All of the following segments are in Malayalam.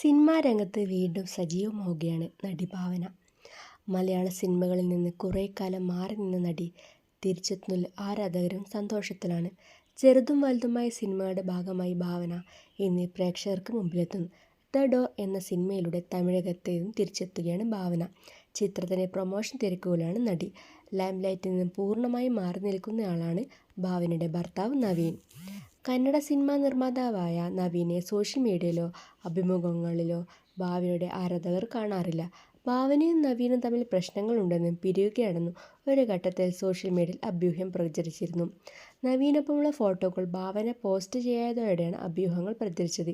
സിനിമാ രംഗത്ത് വീണ്ടും സജീവമാവുകയാണ് നടി ഭാവന. മലയാള സിനിമകളിൽ നിന്ന് കുറേ കാലം മാറി നിന്ന നടി തിരിച്ചെത്തുന്നതിൽ ആരാധകരും സന്തോഷത്തിലാണ്. ചെറുതും വലുതുമായ സിനിമയുടെ ഭാഗമായി ഭാവന ഇന്ന് പ്രേക്ഷകർക്ക് മുമ്പിലെത്തുന്നു. ദ ഡോർ എന്ന സിനിമയിലൂടെ തമിഴകത്തേക്കും തിരിച്ചെത്തുകയാണ് ഭാവന. ചിത്രത്തിന്റെ പ്രൊമോഷൻ തിരക്കുകളിലാണ് നടി. ലൈംലൈറ്റിൽ നിന്ന് പൂർണമായി മാറി നിൽക്കുന്നയാളാണ് ഭാവനയുടെ ഭർത്താവ് നവീൻ. കന്നഡ സിനിമാ നിർമ്മാതാവായ നവീനെ സോഷ്യൽ മീഡിയയിലോ അഭിമുഖങ്ങളിലോ ഭാവനയുടെ ആരാധകർ കാണാറില്ല. ഭാവനയും നവീനും തമ്മിൽ പ്രശ്നങ്ങളുണ്ടെന്നും പിരിയുകയാണെന്നും ഒരു ഘട്ടത്തിൽ സോഷ്യൽ മീഡിയയിൽ അഭ്യൂഹം പ്രചരിച്ചിരുന്നു. നവീനൊപ്പമുള്ള ഫോട്ടോകൾ ഭാവന പോസ്റ്റ് ചെയ്യാതോടെയാണ് അഭ്യൂഹങ്ങൾ പ്രചരിച്ചത്.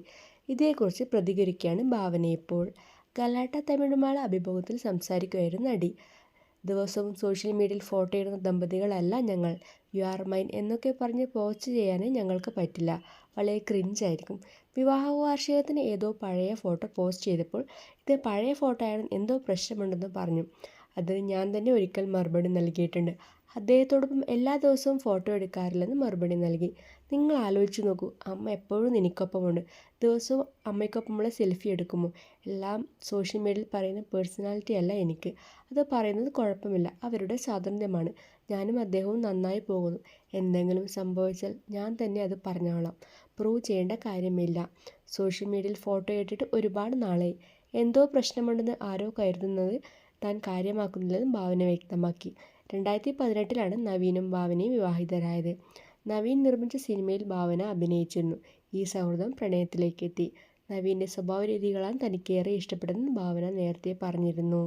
ഇതേക്കുറിച്ച് പ്രതികരിക്കുകയാണ് ഭാവനയിപ്പോൾ. ഗലാട്ട തമിഴുമായുള്ള അഭിമുഖത്തിൽ സംസാരിക്കുകയായിരുന്നു നടി. ദിവസവും സോഷ്യൽ മീഡിയയിൽ ഫോട്ടോ ഇടുന്ന ദമ്പതികളല്ല ഞങ്ങൾ. യു ആർ മൈൻ എന്നൊക്കെ പറഞ്ഞ് പോസ്റ്റ് ചെയ്യാനേ ഞങ്ങൾക്ക് പറ്റില്ല. വളരെ ക്രിഞ്ചായിരിക്കും. വിവാഹ വാർഷികത്തിന് ഏതോ പഴയ ഫോട്ടോ പോസ്റ്റ് ചെയ്തപ്പോൾ ഇത് പഴയ ഫോട്ടോയാണ് എന്തോ പ്രശ്നമുണ്ടെന്ന് പറഞ്ഞു. അതിന് ഞാൻ തന്നെ ഒരിക്കൽ മറുപടി നൽകിയിട്ടുണ്ട്. അദ്ദേഹത്തോടൊപ്പം എല്ലാ ദിവസവും ഫോട്ടോ എടുക്കാറില്ലെന്ന് മറുപടി നൽകി. നിങ്ങൾ ആലോചിച്ച് നോക്കൂ അമ്മ എപ്പോഴും എനിക്കൊപ്പമുണ്ട്. ദിവസവും അമ്മയ്ക്കൊപ്പമുള്ള സെൽഫി എടുക്കുമോ? എല്ലാം സോഷ്യൽ മീഡിയയിൽ പറയുന്ന പേഴ്സണാലിറ്റി അല്ല എനിക്ക്. അത് പറയുന്നത് കുഴപ്പമില്ല. അവരുടെ സ്വാതന്ത്ര്യമാണ്. ഞാനും അദ്ദേഹവും നന്നായി പോകുന്നു. എന്തെങ്കിലും സംഭവിച്ചാൽ ഞാൻ തന്നെ അത് പറഞ്ഞോളാം. പ്രൂവ് ചെയ്യേണ്ട കാര്യമില്ല. സോഷ്യൽ മീഡിയയിൽ ഫോട്ടോ ഇട്ടിട്ട് ഒരുപാട് നാളായി. എന്തോ പ്രശ്നമുണ്ടെന്ന് ആരോ കരുതുന്നത് താൻ കാര്യമാക്കുന്നില്ലെന്നും ഭാവന വ്യക്തമാക്കി. രണ്ടായിരത്തി പതിനെട്ടിലാണ് നവീനും ഭാവനയും വിവാഹിതരായത്. നവീൻ നിർമ്മിച്ച സിനിമയിൽ ഭാവന അഭിനയിച്ചിരുന്നു. ഈ സൗഹൃദം പ്രണയത്തിലേക്കെത്തി. നവീന്റെ സ്വഭാവ സ്വഭാവരീതികളാണ് തനിക്കേറെ ഇഷ്ടപ്പെട്ടതെന്ന് ഭാവന നേരത്തെ പറഞ്ഞിരുന്നു.